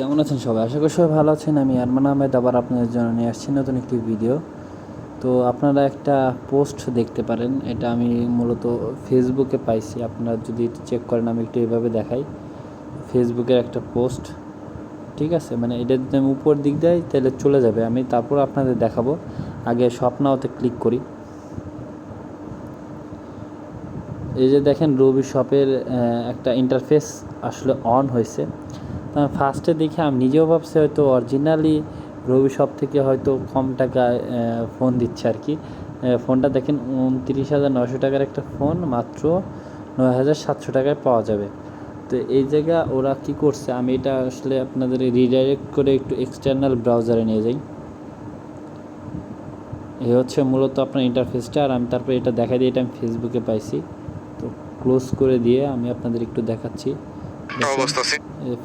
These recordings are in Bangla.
কেমন আছেন সবাই? আশা করি সবাই ভালো আছেন। আমি আরমান আহমেদ, আবার আপনাদের জন্য নিয়ে আসছি নতুন একটি ভিডিও তো আপনারা একটা পোস্ট দেখতে পারেন। এটা আমি মূলত ফেসবুকে পাইছি। আপনারা যদি চেক করেন, আমি একটু এভাবে দেখাই। ফেসবুকের একটা পোস্ট ঠিক আছে? মানে এটা যদি আমি উপর দিক দেয় তাহলে চলে যাবে। আমি তারপর আপনাদের দেখাবো। আগে স্বপ্নাওতে ক্লিক করি। এই যে দেখেন রবি শপের একটা ইন্টারফেস আসলে অন হয়েছে। ফার্স্টে দেখে আমি নিজেও ভাবছি হয়তো অরিজিনালি রবি শপ থেকে হয়তো কম টাকায় ফোন দিচ্ছে আর কি। ফোনটা দেখেন উনত্রিশ হাজার নশো টাকার একটা ফোন মাত্র নয় হাজার সাতশো টাকায় পাওয়া যাবে। তো এই জায়গা ওরা কি করছে, আমি এটা আসলে আপনাদের রিডাইরেক্ট করে একটু এক্সটার্নাল ব্রাউজারে নিয়ে যাই। এই হচ্ছে মূলত আপনার ইন্টারফেসটা আর আমি তারপরে এটা দেখাই দিয়ে এটা আমি ফেসবুকে পাইছি। তো ক্লোজ করে দিয়ে আমি আপনাদের একটু দেখাচ্ছি।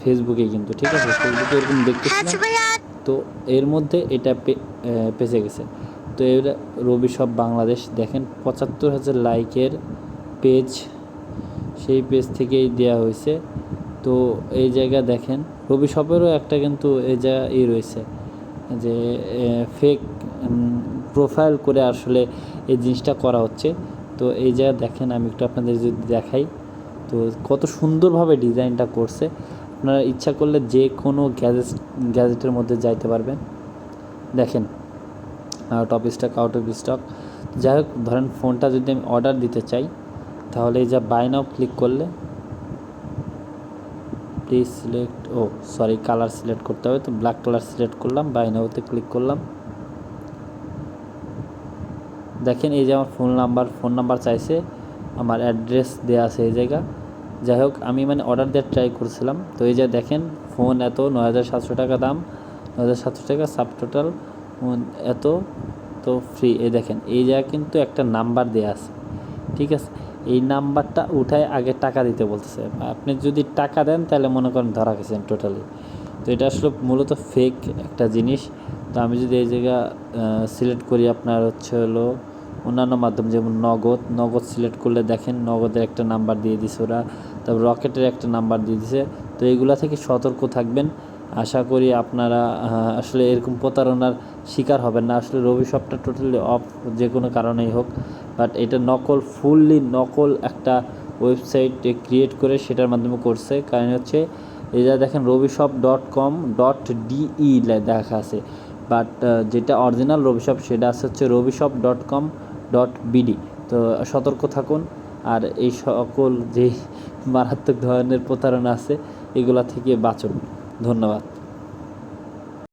ফেসবুকে কিন্তু ঠিক আছে? ফেসবুকে এরকম দেখতেছিলাম তো এর মধ্যে এটা পেঁচে গেছে। তো এর রবি সব বাংলাদেশ দেখেন পঁচাত্তর হাজার লাইকের পেজ সেই পেজ থেকেই দেওয়া হয়েছে। তো এই জায়গা দেখেন রবি শপেরও একটা কিন্তু এই জায়গা ই রয়েছে যে ফেক প্রোফাইল করে আসলে এই জিনিসটা করা হচ্ছে। তো এই জায়গা দেখেন আমি একটু আপনাদের যদি দেখাই। তো কত সুন্দরভাবে ডিজাইনটা করছে। আপনারা ইচ্ছা করলে যে কোনো গ্যাজেট গ্যাজেটের মধ্যে যাইতে পারবেন। দেখেন out of stock out of stock যাই হোক, ধরেন ফোনটা যদি আমি অর্ডার দিতে চাই, তাহলে এই যা বাই নাও ক্লিক করলে please select oh sorry colour select করতে হবে। তো ব্ল্যাক কালার সিলেক্ট করলাম বাই নাওতে ক্লিক করলাম। দেখেন এই যে আমার ফোন নাম্বার ফোন নাম্বার চাইছে আমার অ্যাড্রেস দেওয়া আছে এই জায়গা। যাই হোক আমি মানে অর্ডার দেওয়ার ট্রাই করছিলাম। তো এই যে দেখেন ফোন এত, নয় হাজার সাতশো টাকা দাম, নয় হাজার সাতশো টাকা সাব টোটাল এত, তো ফ্রি এই দেখেন, এই জায়গায় কিন্তু একটা নাম্বার দেওয়া আছে। ঠিক আছে? এই নাম্বারটা উঠায় আগে টাকা দিতে বলতেছে। আপনি যদি টাকা দেন, তাহলে মনে করেন ধরা গেছেন টোটালি তো এটা আসলে মূলত ফেক একটা জিনিস। তো আমি যদি এই জায়গা সিলেক্ট করি, আপনার হচ্ছে হলো অন্যান্য মাধ্যম যেমন নগদ নগদ সিলেক্ট করলে দেখেন নগদের একটা নাম্বার দিয়ে দিছে ওরা, তারপর রকেটের একটা নাম্বার দিয়ে দিছে। তো এইগুলা থেকে সতর্ক থাকবেন। আশা করি আপনারা আসলে এরকম প্রতারণার শিকার হবেন না। আসলে রবি শপটা টোটালি অফ যে কোনো কারণেই হোক। বাট এটা নকল ফুললি নকল একটা ওয়েবসাইট ক্রিয়েট করে সেটার মাধ্যমে করছে। কারণ হচ্ছে যা দেখেন Robi shop dot com dot DE দেখা আছে। বাট যেটা অরিজিনাল রবি শপ সেটা আছে হচ্ছে Robi shop dot com dot BD তো সতর্ক থাকুন। আর এই সকল যে মারাত্মক ধরনের প্রতারণা আছে, এগুলা থেকে বাঁচুন। ধন্যবাদ।